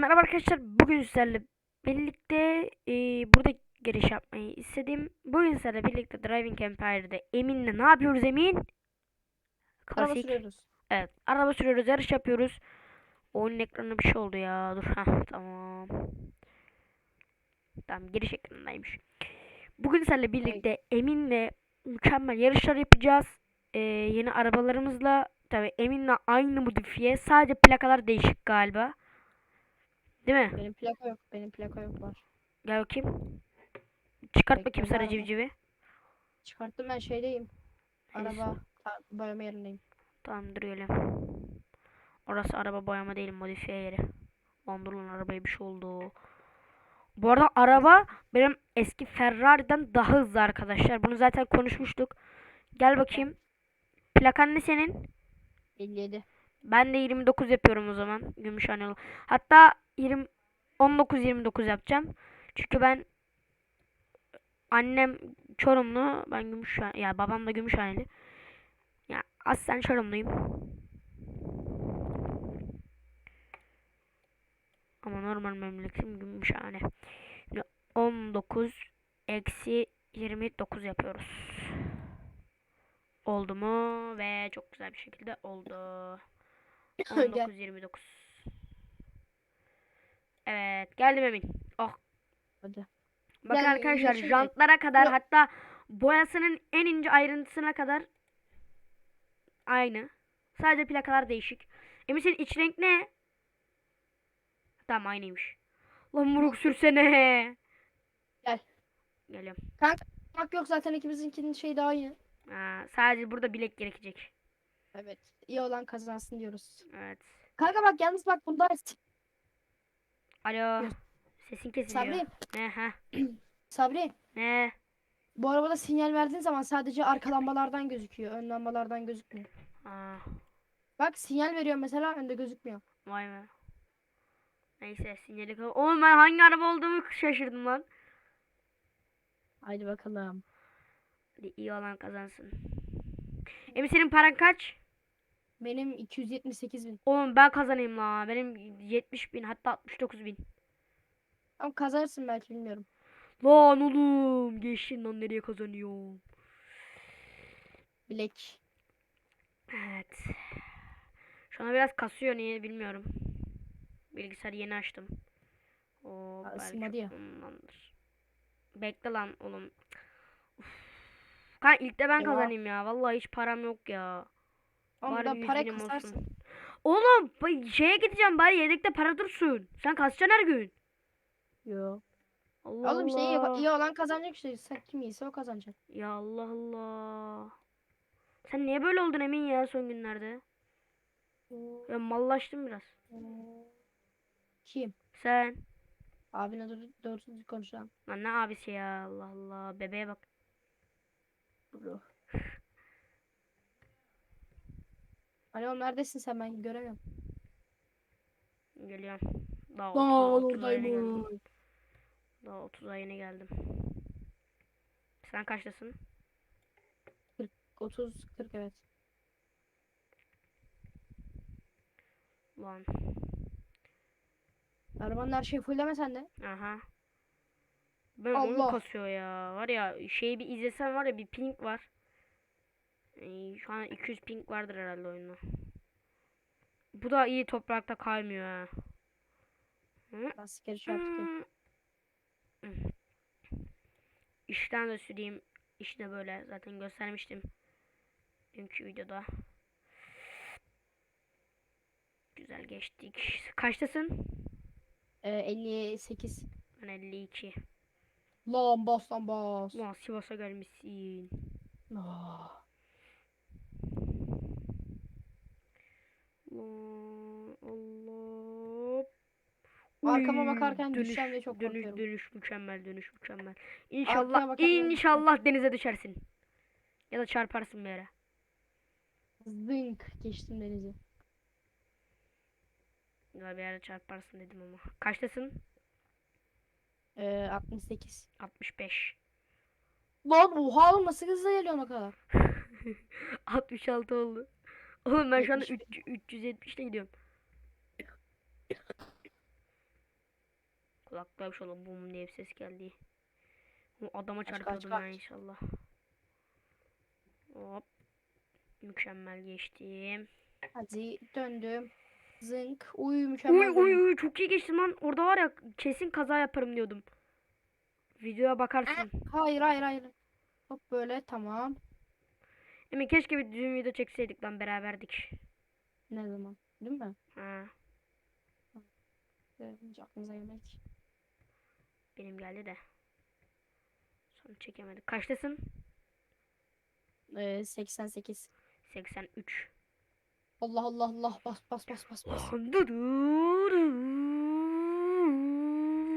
merhaba arkadaşlar. Bugün sizlerle birlikte e, burada giriş yapmayı istedim. Bugün sizlerle birlikte Driving Empire'de Emin'le ne yapıyoruz Emin? Araba sürüyoruz. Evet. Araba sürüyoruz, yarış yapıyoruz. Oyunun ekranına bir şey oldu ya. Dur ha tamam. Tamam giriş ekranındaymış. Bugün sizlerle birlikte Emin'le mükemmel yarışlar yapacağız. Ee, yeni arabalarımızla tabii Emin'le aynı modifiye sadece plakalar değişik galiba. Değil mi? Benim plaka yok. Benim plaka yok var. Gel bakayım. Çıkart Bekle, bakayım sarı civcivi. Çıkarttım ben şeydeyim. Neyse. Araba boyama yerindeyim. Tamam dur öyle. Orası araba boyama değil modifiye yeri. Lan dur lan arabaya bir şey oldu. Bu arada araba benim eski Ferrari'den daha hızlı arkadaşlar. Bunu zaten konuşmuştuk. Gel bakayım. Plakan ne senin? 57. Ben de 29 yapıyorum o zaman. Gümüşhaneli. Hatta 20 19 29 yapacağım. Çünkü ben annem Çorumlu, ben Gümüşhane ya babam da Gümüşhaneli. Ya aslen Çorumluyum. Ama normal memleketim Gümüşhane. Şimdi 19 eksi 29 yapıyoruz. Oldu mu? Ve çok güzel bir şekilde oldu. 19 29. Evet, geldim Emin. Oh. Hadi. Bakın Gel, arkadaşlar geçelim. jantlara kadar Yok. hatta boyasının en ince ayrıntısına kadar aynı. Sadece plakalar değişik. Emin senin iç renk ne? Tamam aynıymış. Lan muruk sürsene. Gel. Geliyorum. Bak yok zaten ikimizinkinin şey daha iyi. Ha, sadece burada bilek gerekecek. Evet. İyi olan kazansın diyoruz. Evet. Kanka bak yalnız bak bunda Alo. Sesin kesiliyor. Sabri. Ne ha? Sabri. Ne? Bu arabada sinyal verdiğin zaman sadece arka lambalardan gözüküyor. Ön lambalardan gözükmüyor. Aa, Bak sinyal veriyor mesela önde gözükmüyor. vay be. Neyse sinyali kal. Oğlum ben hangi araba olduğumu şaşırdım lan. Haydi bakalım. Hadi iyi olan kazansın. Emin senin paran kaç? Benim 278 bin. Oğlum ben kazanayım la. Benim 70 bin hatta 69 bin. Ama kazanırsın belki bilmiyorum. Lan oğlum geçtin lan nereye kazanıyorum. Bilek. Evet. Şu an biraz kasıyor niye bilmiyorum. Bilgisayarı yeni açtım. Ha, belki ya. ondandır. Bekle lan oğlum. Uf. Kan ilk de ben Ya. kazanayım ya. Vallahi hiç param yok ya. Ama Bari da para kasarsın. olsun. Oğlum şeye gideceğim bari yedekte para dursun. Sen kasacaksın her gün. Yo. Allah Oğlum şey Allah. yap- iyi olan kazanacak işte. Sen kim iyiyse o kazanacak. Ya Allah Allah. Sen niye böyle oldun Emin ya son günlerde? Ya mallaştın biraz. Kim? Sen. Abine doğru, doğru düzgün konuş lan. Lan ne abisi ya Allah Allah. Bebeğe bak. Bro. Alo neredesin sen ben göremiyorum. Geliyorum. Daha Lan 30, 30 ayına geldim. oradayım. Daha 30 ayına geldim. Sen kaçtasın? 30 40 evet. Lan. Arabanın her şeyi fulleme sen de. Aha. Ben oyun Allah. kasıyor ya. Var ya şeyi bir izlesen var ya bir ping var. Ee, şu an 200 ping vardır herhalde oyunda. Bu da iyi toprakta kaymıyor ha. Lastikleri çarptı. Hmm. İşten de süreyim. İşte böyle zaten göstermiştim. Dünkü videoda. Güzel geçtik. Kaçtasın? Ee, 58. Ben 52. Lan bas lan bas. Ulan Sivas'a gelmişsin. Ah. Allah. Arkama bakarken dönüş, düşeceğim diye çok dönüş, korkuyorum. Dönüş mükemmel, dönüş mükemmel. İnşallah, inşallah denize düşersin. Ya da çarparsın bir yere. Zınk geçtim denizi. Ya bir yere çarparsın dedim ama. Kaçtasın? Ee, 68. 65. Lan oha oğlum nasıl hızlı geliyorsun o kadar? 66 oldu. Oğlum ben şu anda 70 3, 370 ile gidiyorum. Bir şey oldu. Bum diye bir ses geldi. O adama çarpıyordum kaç. inşallah. Hop. Mükemmel geçtim. Hadi döndüm. Zınk. Uy mükemmel. Uy uy uy çok iyi geçtim lan. Orada var ya kesin kaza yaparım diyordum. Videoya bakarsın. Hayır hayır hayır. Hop böyle tamam. Emin keşke bir düzgün video çekseydik lan beraberdik. Ne zaman? Değil mi? Ha, Hiç aklımıza gelmedi. ki. benim geldi de. Sonra çekemedik. Kaçtasın? Ee, 88. 83. Allah Allah Allah bas bas bas bas bas.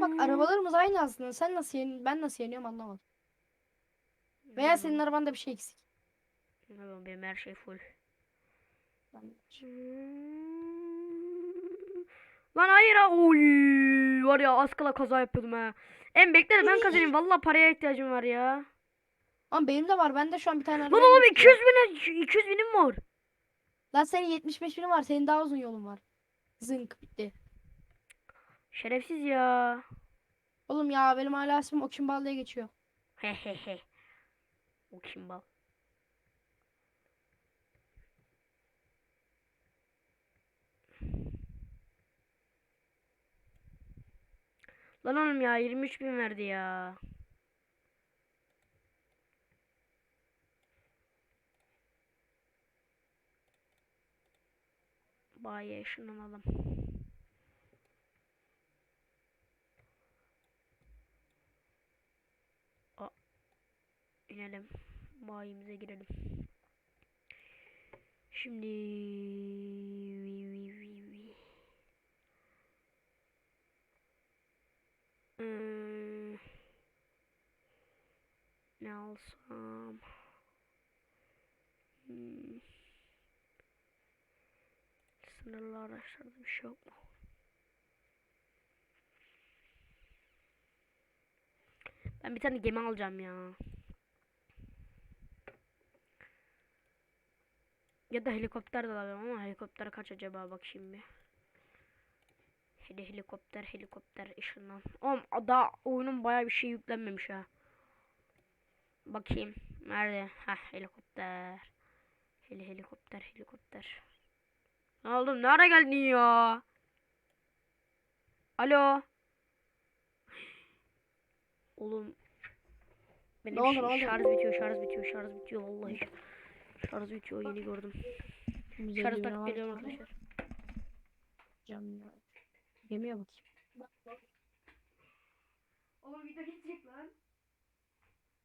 Bak arabalarımız aynı aslında. Sen nasıl yen ben nasıl yeniyorum anlamadım. Veya senin arabanda bir şey eksik. Bilmiyorum, Benim her şey full. Ben- Lan hayır ha. Oy. Var ya az kala kaza yapıyordum ha. En bekle de ben kazanayım. Vallahi paraya ihtiyacım var ya. Ama benim de var. Ben de şu an bir tane Lan oğlum bindim. 200 bin 200 binim var. Lan senin 75 binin var. Senin daha uzun yolun var. Zınk bitti. Şerefsiz ya. Oğlum ya benim hala ismim Okşinbal diye geçiyor. He he he. O kim bal? Lan oğlum ya 23 bin verdi ya. Bayi ışınlanalım. İnelim. Bayimize girelim. Şimdi Hmm. Ne alsam? Hmm. Sınırlı araçlarda bir şey yok mu? Ben bir tane gemi alacağım ya. Ya da helikopter de alabilirim ama helikopter kaç acaba bak şimdi. Heli helikopter helikopter ışından. Oğlum daha oyunun baya bir şey yüklenmemiş ha. Bakayım. Nerede? Ha helikopter. Heli helikopter helikopter. Ne oldu? Ne ara geldin ya? Alo. Oğlum. Benim Ne oldu, ne şarj bitiyor, şarj bitiyor, şarj bitiyor vallahi. Şarj bitiyor yeni gördüm. Şarj var geliyorum arkadaşlar. Canım ya. Gemiye bakayım. Oğlum video gidecek lan.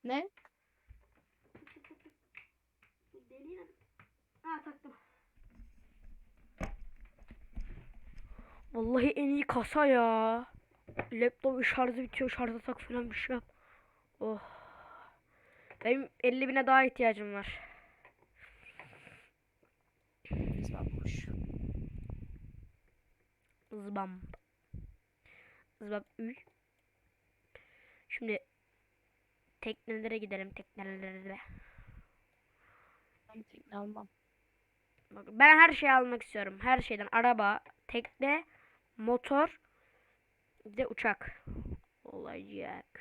Ne? Deliğine. Ha taktım. Vallahi en iyi kasa ya. Laptop şarjı bitiyor şarja tak falan bir şey yap. Oh. Benim 50 bine daha ihtiyacım var. Güzel boş. Zbam. Zbam ül. Şimdi teknelere gidelim teknelere. Ben tekne almam. Bak, ben her şeyi almak istiyorum. Her şeyden araba, tekne, motor, bir de uçak olacak.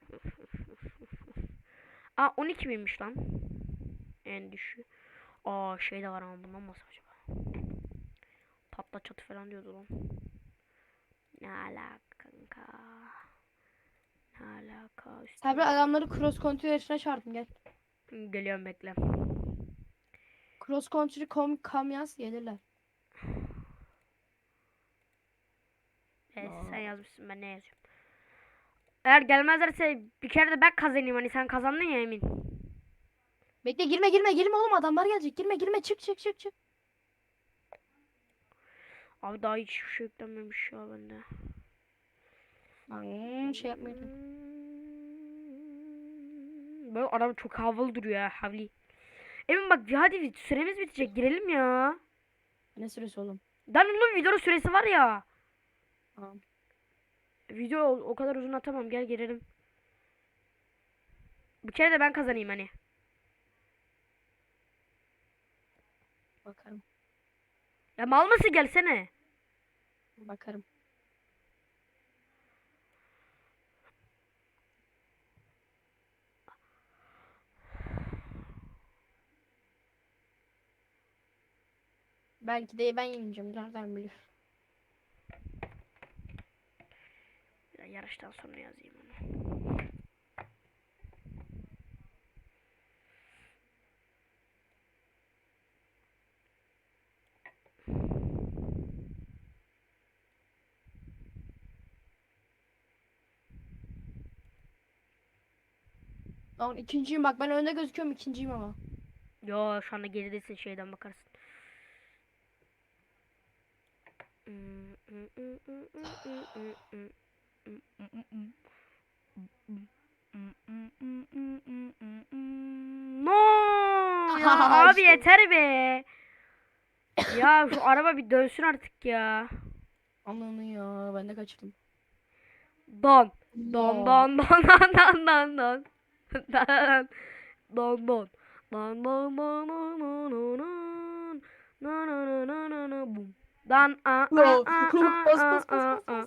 Aa 12 binmiş lan. En düşüğü. Aa şey de var ama bundan mı acaba? Patla çatı falan diyordu lan. Ne alaka kanka? Ne alaka? Üstüne- Sabri adamları cross country yarışına çağırdım gel. Geliyorum bekle. Cross country com kam yaz gelirler. Evet, sen yazmışsın ben ne yazıyorum. Eğer gelmezlerse bir kere de ben kazanayım hani sen kazandın ya Emin. Bekle girme girme girme oğlum adamlar gelecek. Girme girme çık çık çık çık. Abi daha hiç şey yüklenmemiş ya bende. Hmm, şey yapmayalım. Böyle adam çok havalı duruyor ya havli. Emin bak hadi süremiz bitecek girelim ya. Ne süresi oğlum? Lan onun videonun süresi var ya. Tamam. Video o, kadar uzun atamam gel girelim. Bir kere de ben kazanayım hani. Bakarım. Ya mal mısın gelsene. Bakarım. Belki de ben yeneceğim. Nereden bilir? Yarıştan sonra yazayım onu. Lan ikinciyim bak ben önde gözüküyorum ikinciyim ama. Yo şu anda geridesin şeyden bakarsın. No ya abi İşte. yeter be. Ya şu araba bir dönsün artık ya. Ananı ya ben de kaçırdım. Don. Don don don don don don don don don. Don don don don don don. Na na na na na na bum. Dan a a a a a a.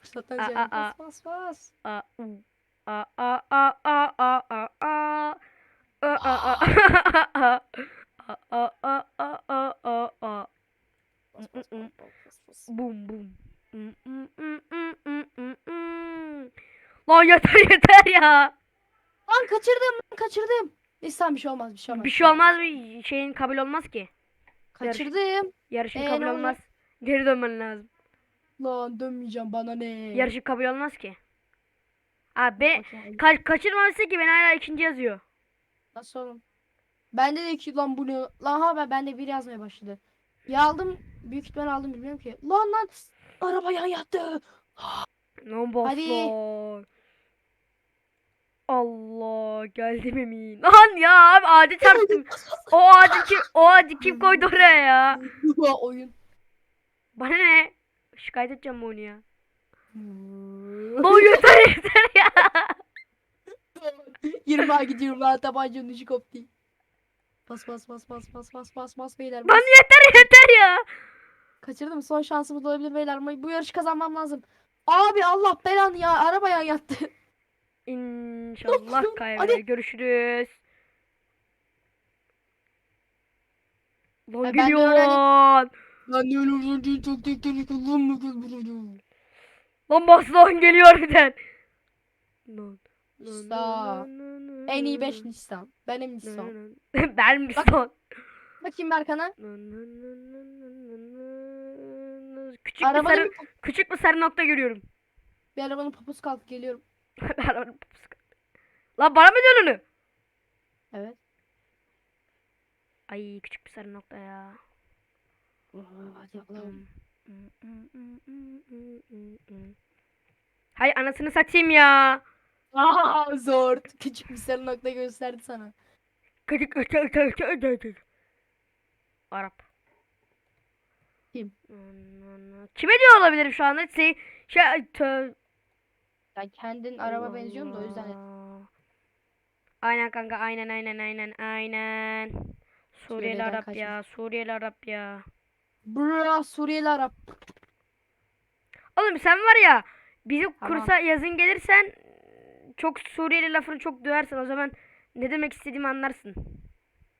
Başlatacağım. Bas bas bas. A u. A a a a a a a. A a a a a. A a a a a a. Bum bum. Lan yeter yeter ya. Lan kaçırdım lan kaçırdım. Neyse tamam bir şey olmaz bir şey olmaz. Bir şey olmaz bir şeyin kabul olmaz ki. Kaçırdım. Yarışın Ee, kabul ne olmaz. Geri dönmen lazım. Lan dönmeyeceğim bana ne. Yarışın kabul olmaz ki. Abi Bakayım, ka kaçırmamışsın ki ben hala ikinci yazıyor. Nasıl oğlum? Bende de iki lan bu ne? Lan ha ben bende bir yazmaya başladı. Ya aldım büyük ihtimal aldım bilmiyorum ki. Lan lan araba yan yattı. Lan Hadi. Allah geldim emin. Lan ya abi ağacı çarptım. o ağacı kim, o ağacı kim koydu oraya ya? Oyun. Bana ne? Şikayet edeceğim onu ya. Lan yeter yeter ya. 20 a gidiyorum lan tabancanın ucu koptu. Bas bas bas bas bas bas bas bas beyler. Lan Bas. yeter yeter ya. Kaçırdım son şansımız olabilir beyler bu yarışı kazanmam lazım. Abi Allah belanı ya araba yan yattı. İnşallah kaybeder. Görüşürüz. Lan ben de geliyor öyle- lan. Lan ne olur çok tehlikeli kullanma kız Lan bas lan geliyor birden. Lan. Sağ. En iyi 5 Nisan. Benim Nisan. ben mi son? Bakayım Berkan'a. Küçük bir Arabanın sarı, bir, küçük bir sarı nokta görüyorum. bir arabanın poposu kalktı geliyorum. Lan bana mı onu? Evet. Ay küçük bir sarı nokta ya. Hadi Allah'ım. Hay anasını satayım ya. Aa, zor. Küçük bir sarı nokta gösterdi sana. Küçük Arap. Kim? Kime diyor olabilirim şu anda? Şey, şey tö- Ya kendin araba benziyorsun da o yüzden. Aynen kanka aynen aynen aynen aynen. Suriyeli Suriye'den Arap kaçmış. ya. Suriyeli Arap ya. Bra Suriyeli Arap. Oğlum sen var ya bizim Tamam. kursa yazın gelirsen çok Suriyeli lafını çok duyarsan o zaman ne demek istediğimi anlarsın.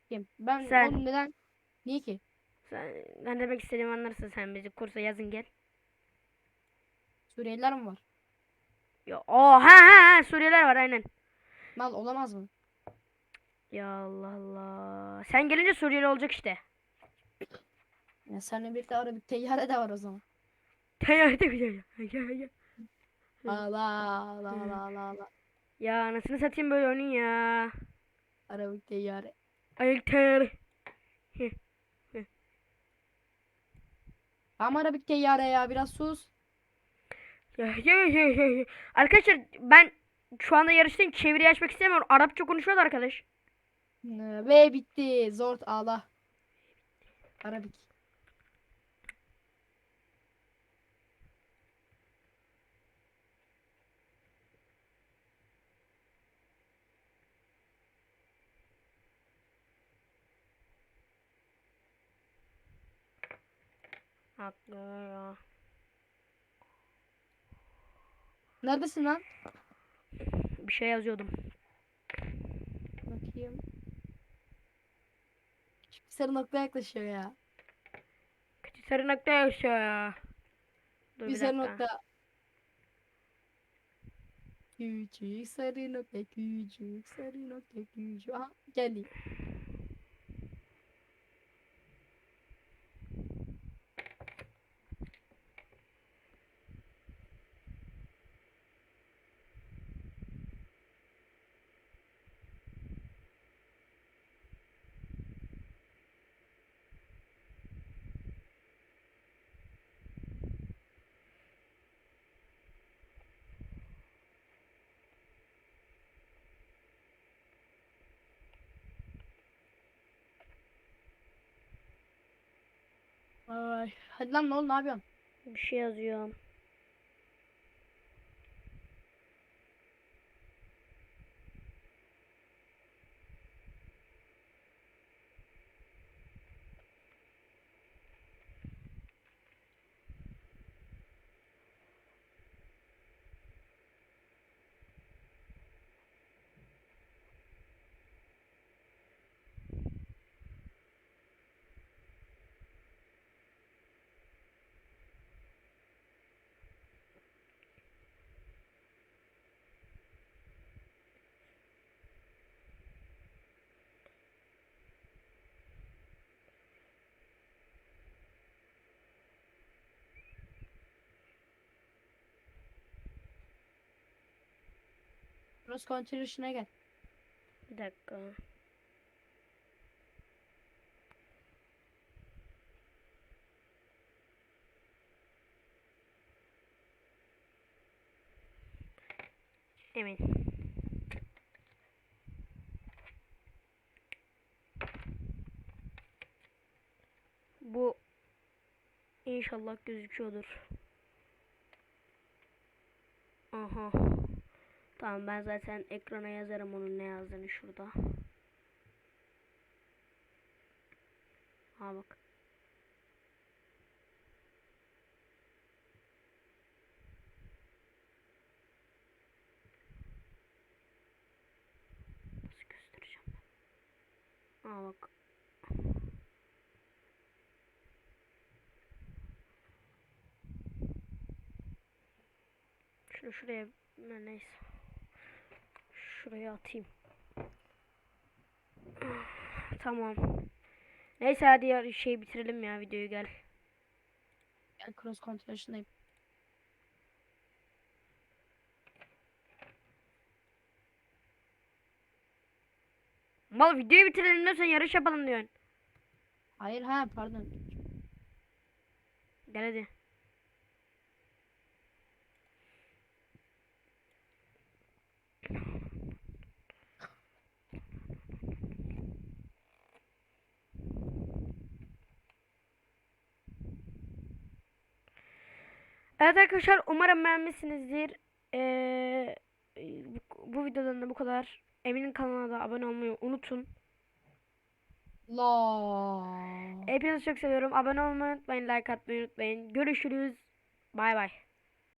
Kim? Ben Sen. oğlum neden? Niye ki? Sen, ne demek istediğimi anlarsın sen bizim kursa yazın gel. Suriyeliler mi var? Ya, o ha ha Suriyeliler var aynen. Mal olamaz mı? Ya Allah Allah. Sen gelince Suriyeli olacak işte. Ya seninle birlikte Arabik teyyare de var o zaman. Allah Allah Allah Allah Allah. ya anasını satayım böyle onun ya. Arabik teyyare. Ayıktır. Ama Arabik teyyare ya biraz sus. Ya, ya, ya, ya, ya. Arkadaşlar ben şu anda yarıştayım. Çeviri açmak istemiyorum. Arapça konuşuyor arkadaş. Ve bitti. Zor ağla. Arabik. Haklı ya. Neredesin lan? Bir şey yazıyordum. Bakayım. Küçük bir sarı nokta yaklaşıyor ya. Sarı nokta yaşa. Dur Bir bir sarı dakika. nokta. Küçük sarı nokta küçük sarı nokta küçük. Aha geldi. Ay, hadi lan ne oldu ne yapıyorsun? Bir şey yazıyorum. Control işine gel. Bir dakika. Emin. Bu inşallah gözüküyordur. Aha. Tamam ben zaten ekrana yazarım onun ne yazdığını şurada. Ha bak. Nasıl göstereceğim ben? Ha bak. Şunu şuraya ne- neyse. Şuraya atayım. Tamam. Neyse hadi ya şey bitirelim ya videoyu gel. Gel cross control işindeyim. Mal videoyu bitirelim diyorsan yarış yapalım diyorsun. Hayır ha pardon. Gel hadi. Evet arkadaşlar umarım beğenmişsinizdir. Ee, bu, videodan da bu kadar. Emin'in kanalına da abone olmayı unutun. La. Hepinizi çok seviyorum. Abone olmayı unutmayın. Like atmayı unutmayın. Görüşürüz. Bay bay.